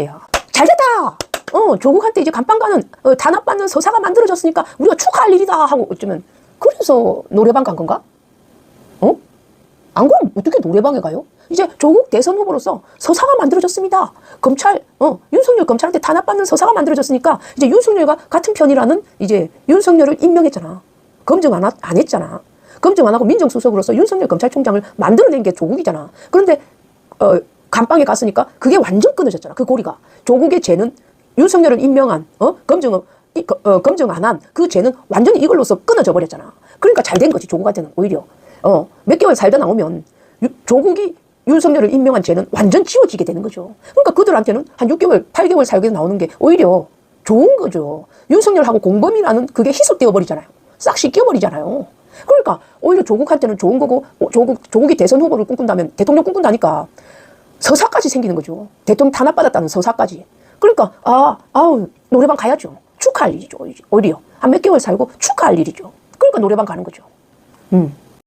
야, 잘 됐다. 어, 조국한테 이제 감방 가는 어, 단합받는 서사가 만들어졌으니까 우리가 축하할 일이다 하고 어쩌면 그래서 노래방 간 건가? 어? 안 그럼 어떻게 노래방에 가요? 이제 조국 대선 후보로서 서사가 만들어졌습니다. 검찰, 어, 윤석열 검찰한테 탄압받는 서사가 만들어졌으니까 이제 윤석열과 같은 편이라는 이제 윤석열을 임명했잖아. 검증 안, 하- 안 했잖아. 검증 안 하고 민정수석으로서 윤석열 검찰총장을 만들어낸 게 조국이잖아. 그런데 어, 감방에 갔으니까 그게 완전 끊어졌잖아. 그 고리가. 조국의 죄는 윤석열을 임명한, 어? 검증, 이, 거- 어, 검증 안 한 그 죄는 완전히 이걸로서 끊어져 버렸잖아. 그러니까 잘 된 거지, 조국한테는 오히려. 어, 몇 개월 살다 나오면 유- 조국이 윤석열을 임명한 죄는 완전 지워지게 되는 거죠. 그러니까 그들한테는 한 6개월, 8개월 살게 나오는 게 오히려 좋은 거죠. 윤석열하고 공범이라는 그게 희석되어 버리잖아요. 싹 씻겨 버리잖아요. 그러니까 오히려 조국한테는 좋은 거고 어, 조국, 조국이 대선 후보를 꿈꾼다면 대통령 꿈꾼다니까 서사까지 생기는 거죠. 대통령 탄압받았다는 서사까지. 그러니까 아, 아우 노래방 가야죠. 축하할 일이죠. 오히려 한 몇 개월 살고 축하할 일이죠. 그러니까 노래방 가는 거죠. 음.